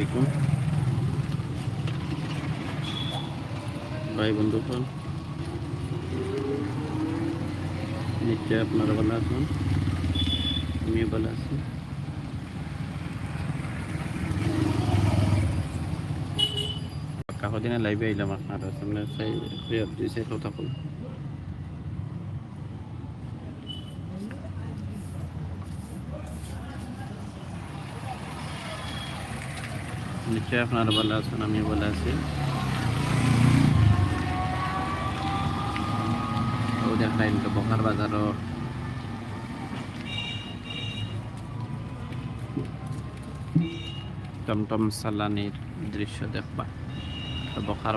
আলাইকুম ভাই বন্ধুগণ নিশ্চয় আপনারা ভালো আছেন? আমিও ভালো আছি। কাহদিনে লাইভে আইলাম আপনারা সামনে চাই দিছে কথা বল নিশ্চয় আপনারা ভালো আছেন আমি ভালো আছি ও দেখলাম তো বকার বাজারও। টমটম সালানির দৃশ্য দেখবা তো বকার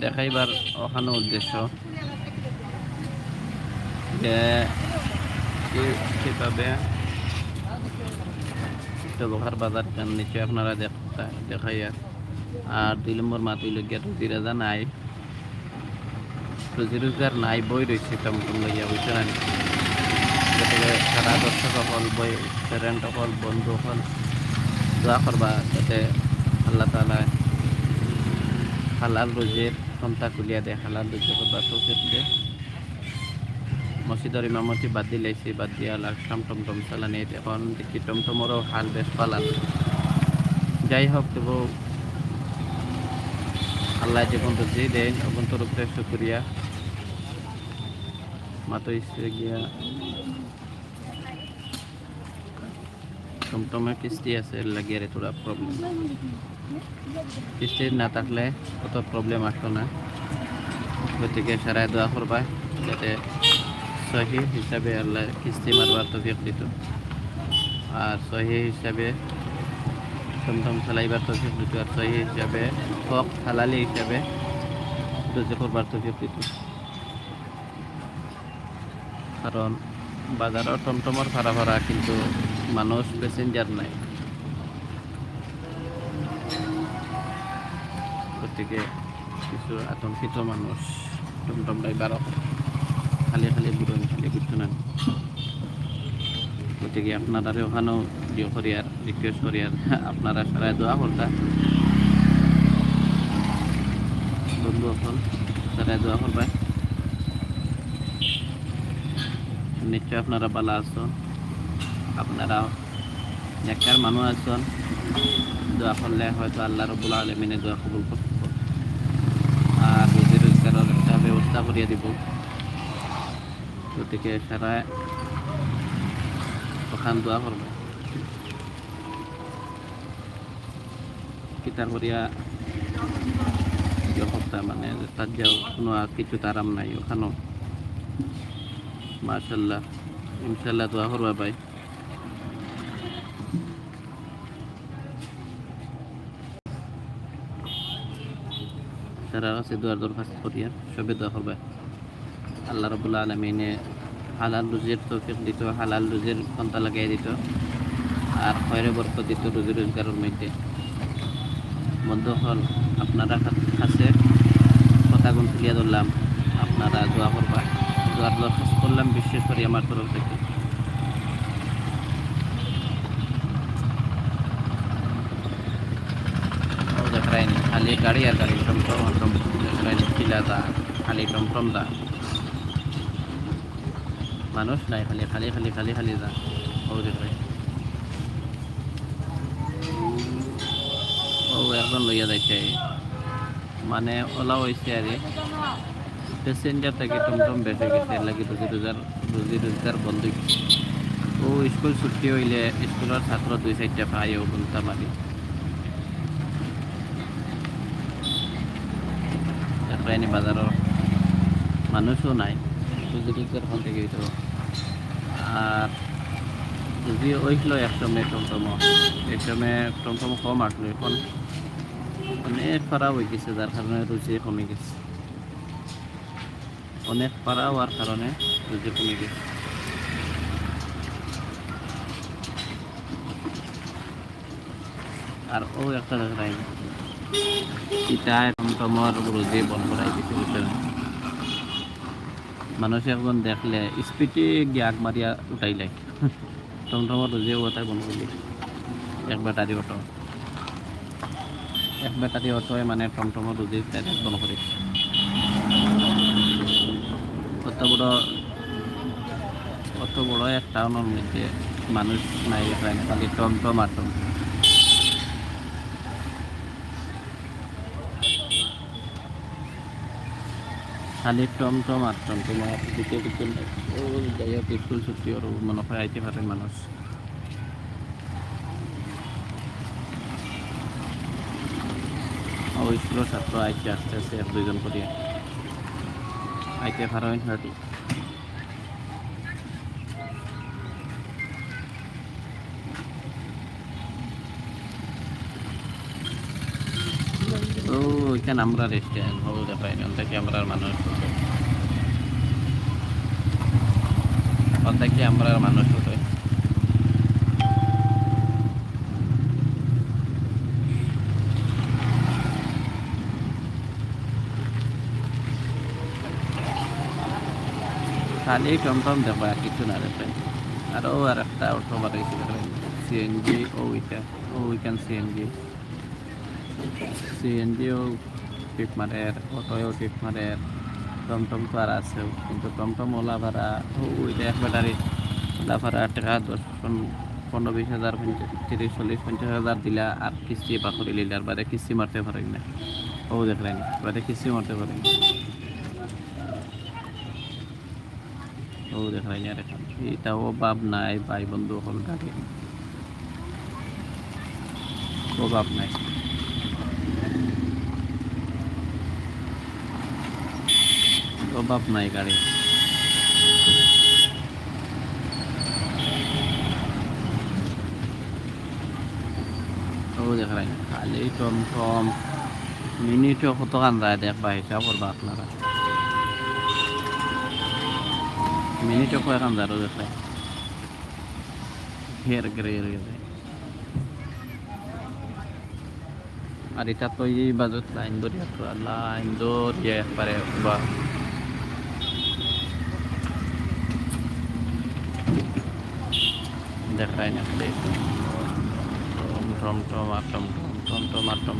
দেখাইবার ওখানে উদ্দেশ্য যে কীভাবে ব্যবহার বাজার কেন নিচে আপনারা দেখ- দেখাইয়া। আর দুই নম্বর মাত হইল রুজি রাজা নাই। রুজি রোজগার নাই, বই রয়েছে টমটম লইয়া বুঝতে না গতিকে সারা দর্শক হল বই প্যারেন্ট হল বন্ধু হল দোয়া করবা যাতে আল্লাহ তালা হালাল রোজের সন্তা খুলিয়া দেয়, হালাল রোজে করবা তৌফিক দে। মসজিদের ইমামতি বাদ দিলাইছি বাদ দিয়া লাগতাম টমটম চালানি এখন দেখি টমটমরও হাল বেশ পালাল। যাই হোক, তবু আল্লাহ যে বন্ধু যে দেন অবন্তর উপরে শুক্রিয়া। মাতো ইসে গিয়া টমটমে কিস্তি আছে লাগিয়ে তোরা প্রবলেম কিস্তি না থাকলে অত প্রবলেম আসতো না। গতিকে সারাই দোয়া করবা যাতে সহি হিসাবে আল্লাহ কিস্তি মারবার তৌফিক দিত। আর সহি হিসাবে টমটম চালাইবার তৌফিক দিত। আর সহি হিসাবে হক হালালি হিসাবে রুজি করবার তৌফিক দিত। কারণ বাজারও টমটমর ভাড়া ভাড়া কিন্তু মানুষ প্যাসেঞ্জার নাই। গতিকে কিছু আতঙ্কিত মানুষ টমটম ড্রাইভারও খালি খালি বুড়ো খালি বুঝতে না গতিকে আপনারা ওখানেও ইয়ে করিয়ার রিকোয়েস্ট করিয়ার আপনারা সারাই দোয়া করতা বন্ধু এখন সারাই দোয়া করবাই নিশ্চয় আপনারা ভালো আছো। আপনারা নেককার মানুষ আছেন দোয়া করলে হয়তো আল্লাহ রবুল আলমিনে দোয়া কবুল করতে আর রুজি রোজগারের একটা ব্যবস্থা করিয়ে দিব। গতিকে সারা ওখান দোয়া করবে। কিতার করিয়া ইয়ে মানে তার যাও কোনো কিছু তারাম নাই ওখানেও। মাশাল্লাহ ইনশাল্লাহ দোয়া করবা ভাই। তারা আছে, দোয়ার দরখাস্ত করিয়া সবে দোয়া করবে। আল্লাহ রবুল্লা আলমিনে হালাল রুজির তৌফিক দিত, হালাল রুজির পন্থা লাগাই দিত, আর খয়রে বরকত দিত রুজি রোজগারের মধ্যে। বন্ধ হল, আপনারা কাছে কথা গুণ তুলিয়া ধরলাম, আপনারা দোয়া করবা। দোয়ার দরখাস্ত করলাম, বিশেষ করে আমার তরফ থেকে ও দেখায়নি খালি গাড়ি আর গাড়ি টমটম আর টমটম দেখায়নি দা খালি টমটম দা মানুষ নাই খালি খালি খালি খালি খালি যা ও দেখায় ও এখন লইয়া যাইছে মানে ওলা হয়েছে আর প্যাসেঞ্জার থেকে টমটম বেশি গেছে লাগি রুজি রোজগার রুজি রোজগার বন্ধ ও স্কুল ছুটি হইলে স্কুলের ছাত্র দুই চারটা পাই ও গুন্তা মারি দেখায়নি বাজারও মানুষও নাই। রুজি রোজগার থেকে হইতো আর যদি ওইগুলো একসময় টমটম। এই সময় টমটম কম আসলো এখন। অনেক খারাপ হয়ে গেছে যার কারণে রুচি কমে গেছে। অনেক পাড়া হওয়ার কারণে রুজি কমে গেছে। আর ও একটা দেখাই ইটায় টমটমর রুজি বন্ধ করাই দিছে বুঝলেন মানুষ এখন দেখলে, স্পিডে গিয়ে আগ মারিয়া উঠাই লাই টমটমর রুজি ওটাই বন্ধ করলি এক ব্যাটারি অটো এক ব্যাটারি অটোয় মানে টমটমর রুজি বন্ধ করে অত বড় অত বড় এক টাউনের মধ্যে মানুষ নাই হয় খালি টমটম আর টমটম খালি আর টমটম, আর দিকে দিকে ও, যাই হোক, স্কুল ছুটি ওর মনে হয় আইতে পারে মানুষ। ও, স্কুলের ছাত্র আইতে আসতে আসতে এক দুইজন করিয়া আইতে পারেন হয়তো ও ওইখানে আমরা রেস্টুরেন্ট হব দেখাই ওটা কি আমরা মানুষ ওটা কি আমরা মানুষ হতো খালি টমটম দেখো, আর কিছু না দেখো। আর ও আর একটা অটো বাড়াইছে সিএনজি ও ওইটা, ও ওইখান সিএনজি সিএনজিও টিপ মারে অটোও টিপ মারে, টমটম তো আর আছে, কিন্তু টমটম ওলা ভাড়া ওইটা এক ব্যাটারি ওলা ভাড়া টাকা দশ পন- পনেরো বিশ হাজার তিরিশ চল্লিশ পঞ্চাশ হাজার দিলা, আর কিস্তি পাখরি লিলে আর বাদে কিস্তি মারতে পারেন না। ও দেখলেন, বাদে কিস্তি মারতে পারেন ও দেখলেন, আর এখন এটা অভাব নাই, ভাই বন্ধু হল গাড়ি। অভাব নাই। অভাব নাই গাড়ি দেখা যায় খালি টমটম মিনিটও কত কান যায় দেখবা হিসাব করবা আপনারা। মিনিটও কয় কান যায় দেখা হের গেরে গেরে আর এটা তো এই বাজত লাইন ধরিয়া তো লাইন ধরিয়া একবারে বা দেখাই না খালি টম টম, আর টম টম টম টম আর টম।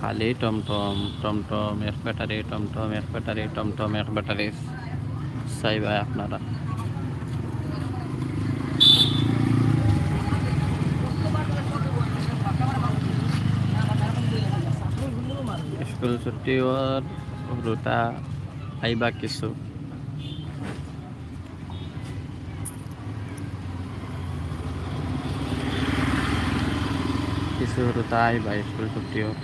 খালি টম টম টম টম, এক ব্যাটারি, টম টম, এক ব্যাটারি, টম টম, এক ব্যাটারি। চাইবা আপনারা। স্কুল ছুটি হোৱাৰ দুটা আহিবা কিছু। দুটা আহিবা স্কুল ছুটি হোৱাৰ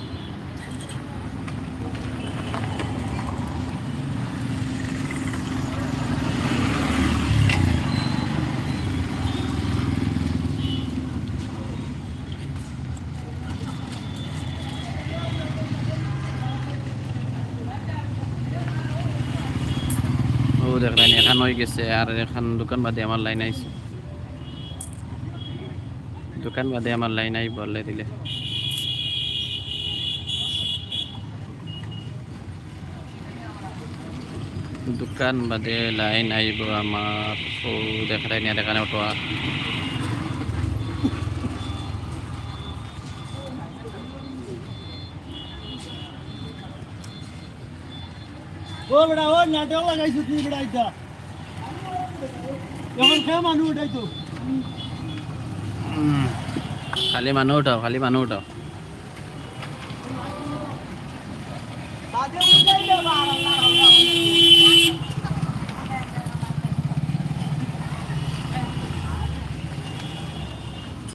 ও দেখলেন এখান গেছে আর এখান দোকান বাদে আমার লাইন আইছে। দোকান বাদে আমার লাইন আই বলে দিলে। দোকান বাদে লাইন আইব আমার। ও দেখলেন এখানে অটো ও বেটা ও নাটক লাগাইছো বেটা এটা এখন খেয়ে মানুষ উঠাইতো খালি মানুহ উঠাও খালি মানুহ উঠাও।